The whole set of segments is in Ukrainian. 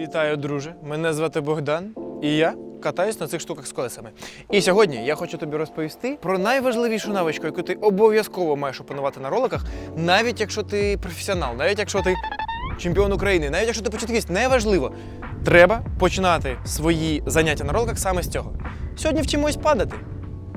Вітаю, друже. Мене звати Богдан, і я катаюсь на цих штуках з колесами. І сьогодні я хочу тобі розповісти про найважливішу навичку, яку ти обов'язково маєш опанувати на роликах, навіть якщо ти професіонал, навіть якщо ти чемпіон України, навіть якщо ти початківець, неважливо. Треба починати свої заняття на роликах саме з цього. Сьогодні вчимось падати.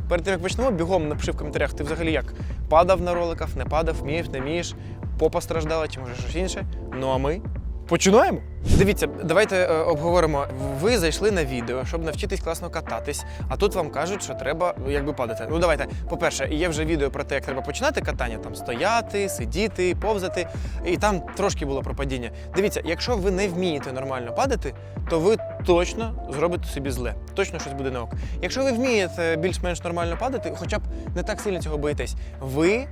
Перед тим як почнемо, бігом напиши в коментарях, ти взагалі як падав на роликах, не падав, вмієш, не вмієш, попа страждала чи може щось інше. Ну а ми починаємо. Дивіться, давайте е, обговоримо. Ви зайшли на відео, щоб навчитись класно кататись, а тут вам кажуть, що треба ну, якби падати. Ну давайте, по-перше, є вже відео про те, як треба починати катання, там стояти, сидіти, повзати. І там трошки було про падіння. Дивіться, якщо ви не вмієте нормально падати, то ви точно зробите собі зле. Точно щось буде не ок. Якщо ви вмієте більш-менш нормально падати, хоча б не так сильно цього боїтесь, ви е,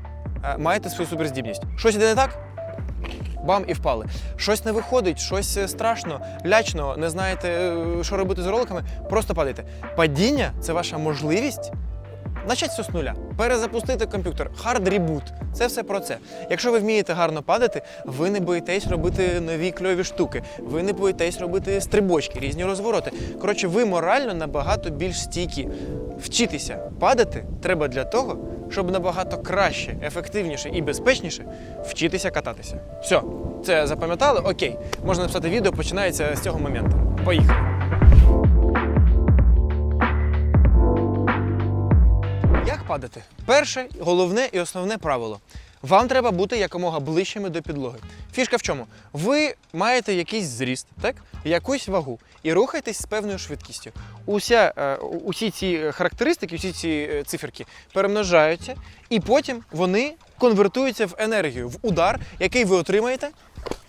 маєте свою суперздібність. Щось іде не так? Бам і впали. Щось не виходить, щось е, страшно, лячно, не знаєте, е, що робити з роликами, просто падайте. Падіння це ваша можливість почати все з нуля. Перезапустити комп'ютер, хард ребут. Це все про це. Якщо ви вмієте гарно падати, ви не боїтесь робити нові кльові штуки, ви не боїтесь робити стрибочки, різні розвороти. Коротше, ви морально набагато більш стійкі. Вчитися падати треба для того, щоб набагато краще, ефективніше і безпечніше вчитися кататися. Все, це запам'ятали? Окей, можна написати відео, починається з цього моменту. Поїхали. Як падати? Перше, головне і основне правило. Вам треба бути якомога ближчими до підлоги. Фішка в чому? Ви маєте якийсь зріст, так? якусь вагу, і рухаєтесь з певною швидкістю. Уся, е, усі ці характеристики, усі ці е, циферки перемножаються, і потім вони конвертуються в енергію, в удар, який ви отримаєте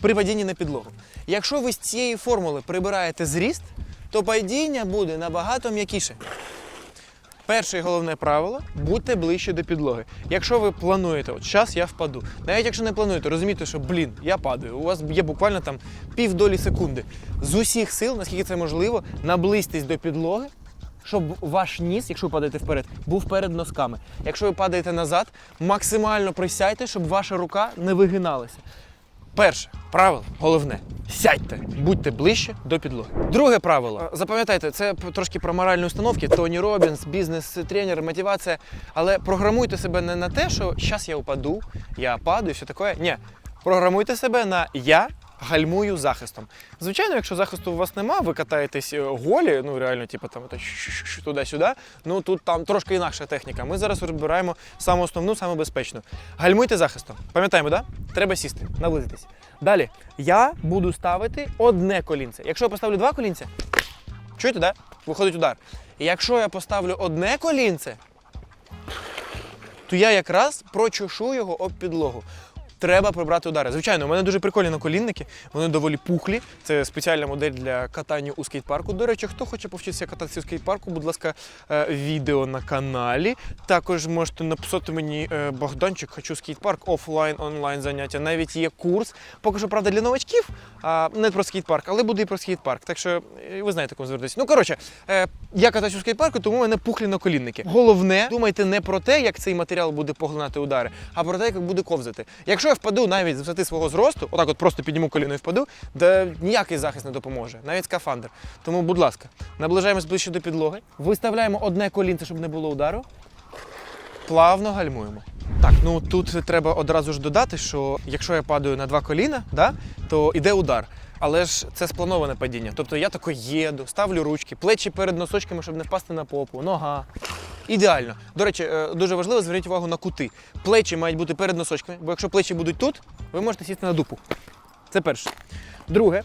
при падінні на підлогу. Якщо ви з цієї формули прибираєте зріст, то падіння буде набагато м'якіше. Перше і головне правило будьте ближче до підлоги. Якщо ви плануєте, от зараз я впаду. Навіть якщо не плануєте, розумійте, що блін, я падаю. У вас є буквально там півдолі секунди. З усіх сил, наскільки це можливо, наблизьтесь до підлоги, щоб ваш ніс, якщо ви падаєте вперед, був перед носками. Якщо ви падаєте назад, максимально присядьте, щоб ваша рука не вигиналася. Перше правило, головне. Сядьте, будьте ближче до підлоги. Друге правило. Запам'ятайте, це трошки про моральні установки. Тоні Робінс, бізнес-тренер, мотивація. Але програмуйте себе не на те, що зараз я упаду, я падаю, все таке. Ні. Програмуйте себе на я гальмую захистом. Звичайно, якщо захисту у вас нема, ви катаєтесь е, голі, ну реально, типу там туди-сюди. Ну тут там трошки інакша техніка. Ми зараз розбираємо саму основну, саму безпечну. Гальмуйте захистом. Пам'ятаємо, да? Треба сісти, наблизитись. Далі я буду ставити одне колінце. Якщо я поставлю два колінця, чуєте, да? Виходить удар. Якщо я поставлю одне колінце, то я якраз прочушу його об підлогу. Треба прибрати удари. Звичайно, у мене дуже прикольні наколінники, вони доволі пухлі. Це спеціальна модель для катання у скейт-парку. До речі, хто хоче повчитися кататися у скейт-парку, будь ласка, е, відео на каналі. Також можете написати мені е, Богданчик, хочу скейт-парк, офлайн, онлайн заняття. Навіть є курс. Поки що, правда, для новачків, не про скейт-парк, але буде і про скейт-парк. Так що е, ви знаєте, кому звернутися. Ну, коротше, я катаюсь у скейт-парку, тому у мене пухлі наколінники. Головне, думайте не про те, як цей матеріал буде поглинати удари, а про те, як буде ковзати. Якщо я впаду навіть з висоти свого зросту, отак от просто підніму коліно і впаду, де ніякий захист не допоможе, навіть скафандр. Тому, будь ласка, наближаємось ближче до підлоги, виставляємо одне колінце, щоб не було удару. Плавно гальмуємо. Так, ну тут треба одразу ж додати, що якщо я падаю на два коліна, да, то йде удар. Але ж це сплановане падіння. Тобто я тако їду, ставлю ручки, плечі перед носочками, щоб не впасти на попу, нога. Ідеально. До речі, е, дуже важливо зверніть увагу на кути. Плечі мають бути перед носочками, бо якщо плечі будуть тут, ви можете сісти на дупу. Це перше. Друге,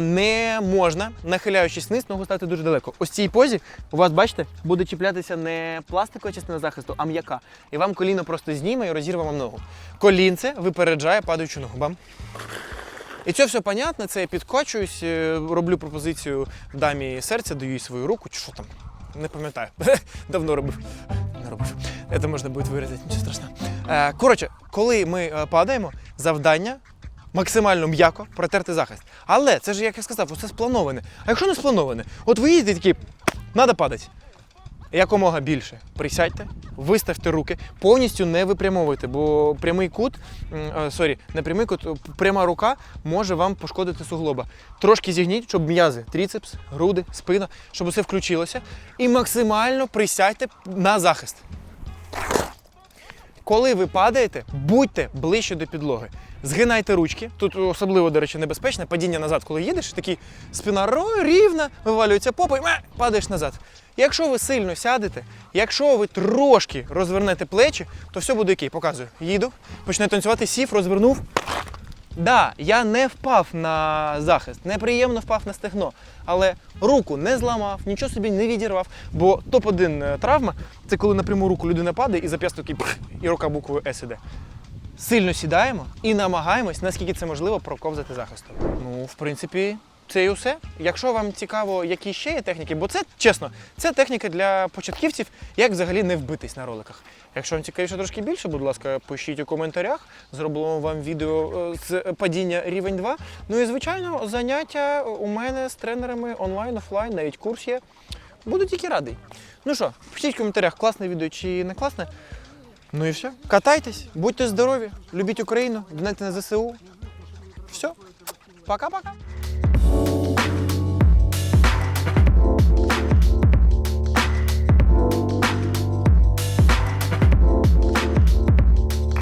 не можна, нахиляючись вниз, ногу ставити дуже далеко. Ось цій позі у вас, бачите, буде чіплятися не пластикова частина захисту, а м'яка. І вам коліно просто зніме і розірве вам ногу. Колінце випереджає падаючу ногу. Бам. І це все понятно, це я підкочуюсь, е, роблю пропозицію дамі серця, даю їй свою руку, чи що там, не пам'ятаю. Давно робив. Не робив. Це можна буде вирізати, нічого страшного. Е, Коротше, коли ми е, падаємо, завдання максимально м'яко протерти захист. Але це ж, як я сказав, це сплановане. А якщо не сплановане, от ви їдете такі, треба падати. Якомога більше присядьте, виставте руки, повністю не випрямовуйте, бо прямий кут, е, сорі, не прямий кут, е, пряма рука може вам пошкодити суглоба. Трошки зігніть, щоб м'язи, тріцепс, груди, спина, щоб усе включилося. І максимально присядьте на захист. Коли ви падаєте, будьте ближче до підлоги. Згинайте ручки. Тут особливо, до речі, небезпечне падіння назад, коли їдеш, такий спина рівна, вивалюється попа і ме, падаєш назад. Якщо ви сильно сядете, якщо ви трошки розвернете плечі, то все буде окей. Показую. Їду, почне танцювати, сів, розвернув. Да, я не впав на захист, неприємно впав на стегно, але руку не зламав, нічого собі не відірвав. Бо топ-1 травма це коли на пряму руку людина падає і зап'ясток і рука буквою С іде. Сильно сідаємо і намагаємось, наскільки це можливо, проковзати захистом. Ну, в принципі, це і усе. Якщо вам цікаво, які ще є техніки, бо це чесно, це техніка для початківців, як взагалі не вбитись на роликах. Якщо вам цікавіше трошки більше, будь ласка, пишіть у коментарях. Зробимо вам відео е, з падіння рівень 2. Ну і звичайно, заняття у мене з тренерами онлайн, офлайн, навіть курс є. Буду тільки радий. Ну що, пишіть в коментарях, класне відео чи не класне. Ну і все. Катайтесь, будьте здорові, любіть Україну, донайте на ЗСУ. Все. Пока-пока.